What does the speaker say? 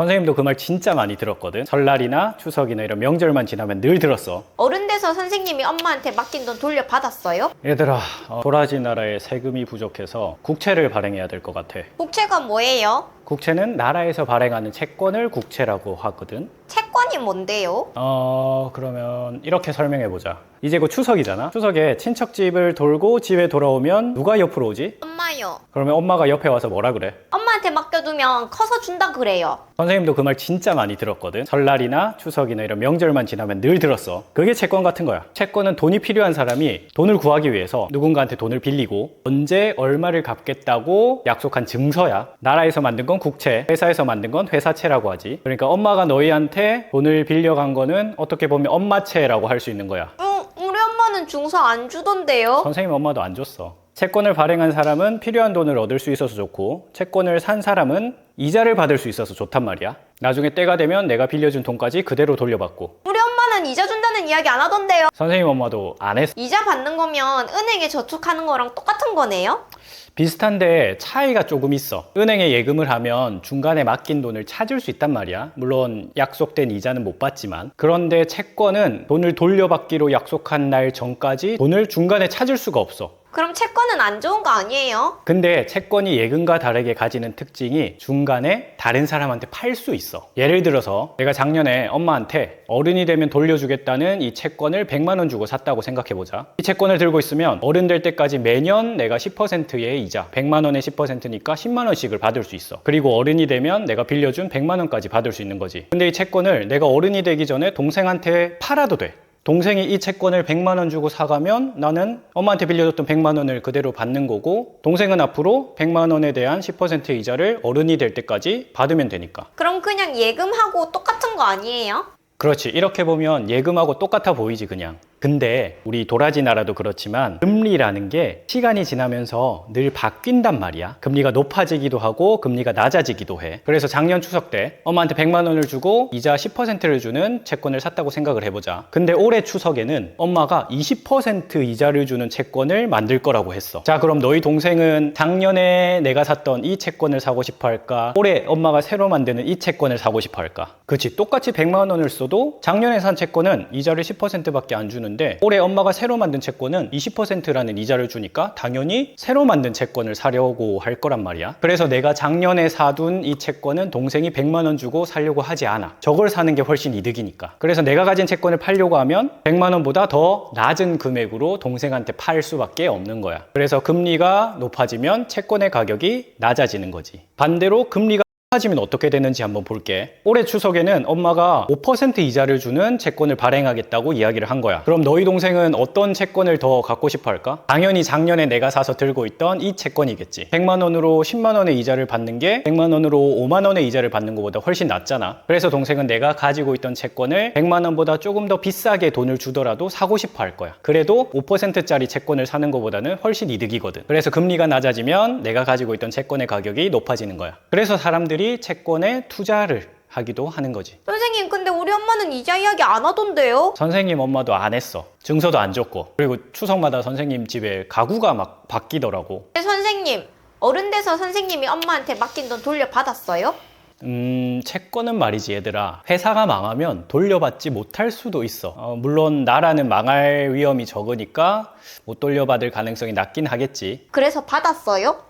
선생님도 그 말 진짜 많이 들었거든. 설날이나 추석이나 이런 명절만 지나면 늘 들었어. 어른 돼서 선생님이 엄마한테 맡긴 돈 돌려받았어요? 얘들아, 어, 도라지 나라에 세금이 부족해서 국채를 발행해야 될 것 같아. 국채가 뭐예요? 국채는 나라에서 발행하는 채권을 국채라고 하거든. 채 뭔데요? 어, 그러면 이렇게 설명해 보자. 이제 곧 추석이잖아. 추석에 친척 집을 돌고 집에 돌아오면 누가 옆으로 오지? 엄마요. 그러면 엄마가 옆에 와서 뭐라 그래? 엄마한테 맡겨두면 커서 준다 그래요. 선생님도 그 말 진짜 많이 들었거든. 설날이나 추석이나 이런 명절만 지나면 늘 들었어. 그게 채권 같은 거야. 채권은 돈이 필요한 사람이 돈을 구하기 위해서 누군가한테 돈을 빌리고 언제 얼마를 갚겠다고 약속한 증서야. 나라에서 만든 건 국채, 회사에서 만든 건 회사채라고 하지. 그러니까 엄마가 너희한테 돈을 빌려간 거는 어떻게 보면 엄마채라고 할 수 있는 거야. 응, 우리 엄마는 중서 안 주던데요? 선생님 엄마도 안 줬어. 채권을 발행한 사람은 필요한 돈을 얻을 수 있어서 좋고 채권을 산 사람은 이자를 받을 수 있어서 좋단 말이야. 나중에 때가 되면 내가 빌려준 돈까지 그대로 돌려받고. 우리 엄마는 이자 준다는 이야기 안 하던데요? 선생님 엄마도 안 했어. 이자 받는 거면 은행에 저축하는 거랑 똑같은 거네요? 비슷한데 차이가 조금 있어. 은행에 예금을 하면 중간에 맡긴 돈을 찾을 수 있단 말이야. 물론 약속된 이자는 못 받지만. 그런데 채권은 돈을 돌려받기로 약속한 날 전까지 돈을 중간에 찾을 수가 없어. 그럼 채권은 안 좋은 거 아니에요? 근데 채권이 예금과 다르게 가지는 특징이 중간에 다른 사람한테 팔 수 있어. 예를 들어서 내가 작년에 엄마한테 어른이 되면 돌려주겠다는 이 채권을 100만 원 주고 샀다고 생각해 보자. 이 채권을 들고 있으면 어른 될 때까지 매년 내가 10%의 이자, 100만 원의 10%니까 10만 원씩을 받을 수 있어. 그리고 어른이 되면 내가 빌려준 100만 원까지 받을 수 있는 거지. 근데 이 채권을 내가 어른이 되기 전에 동생한테 팔아도 돼. 동생이 이 채권을 100만 원 주고 사가면 나는 엄마한테 빌려줬던 100만 원을 그대로 받는 거고 동생은 앞으로 100만 원에 대한 10% 이자를 어른이 될 때까지 받으면 되니까. 그럼 그냥 예금하고 똑같은 거 아니에요? 그렇지. 이렇게 보면 예금하고 똑같아 보이지 그냥. 근데 우리 도라지 나라도 그렇지만 금리라는 게 시간이 지나면서 늘 바뀐단 말이야. 금리가 높아지기도 하고 금리가 낮아지기도 해. 그래서 작년 추석 때 엄마한테 100만 원을 주고 이자 10%를 주는 채권을 샀다고 생각을 해보자. 근데 올해 추석에는 엄마가 20% 이자를 주는 채권을 만들 거라고 했어. 자, 그럼 너희 동생은 작년에 내가 샀던 이 채권을 사고 싶어 할까? 올해 엄마가 새로 만드는 이 채권을 사고 싶어 할까? 그치. 똑같이 100만 원을 써도 작년에 산 채권은 이자를 10%밖에 안 주는 데 올해 엄마가 새로 만든 채권은 20%라는 이자를 주니까 당연히 새로 만든 채권을 사려고 할 거란 말이야. 그래서 내가 작년에 사둔 이 채권은 동생이 100만 원 주고 사려고 하지 않아. 저걸 사는 게 훨씬 이득이니까. 그래서 내가 가진 채권을 팔려고 하면 100만 원보다 더 낮은 금액으로 동생한테 팔 수밖에 없는 거야. 그래서 금리가 높아지면 채권의 가격이 낮아지는 거지. 반대로 금리가 높아지면 어떻게 되는지 한번 볼게. 올해 추석에는 엄마가 5% 이자를 주는 채권을 발행하겠다고 이야기를 한 거야. 그럼 너희 동생은 어떤 채권을 더 갖고 싶어 할까? 당연히 작년에 내가 사서 들고 있던 이 채권이겠지. 100만 원으로 10만 원의 이자를 받는 게 100만 원으로 5만 원의 이자를 받는 것보다 훨씬 낫잖아. 그래서 동생은 내가 가지고 있던 채권을 100만 원보다 조금 더 비싸게 돈을 주더라도 사고 싶어 할 거야. 그래도 5%짜리 채권을 사는 것보다는 훨씬 이득이거든. 그래서 금리가 낮아지면 내가 가지고 있던 채권의 가격이 높아지는 거야. 그래서 사람들이 채권에 투자를 하기도 하는 거지. 선생님, 근데 우리 엄마는 이자 이야기 안 하던데요? 선생님 엄마도 안 했어. 증서도 안 줬고. 그리고 추석마다 선생님 집에 가구가 막 바뀌더라고. 근데 선생님, 어른 돼서 선생님이 엄마한테 맡긴 돈 돌려받았어요? 음, 채권은 말이지, 얘들아. 회사가 망하면 돌려받지 못할 수도 있어. 어, 물론, 나라는 망할 위험이 적으니까 못 돌려받을 가능성이 낮긴 하겠지. 그래서 받았어요?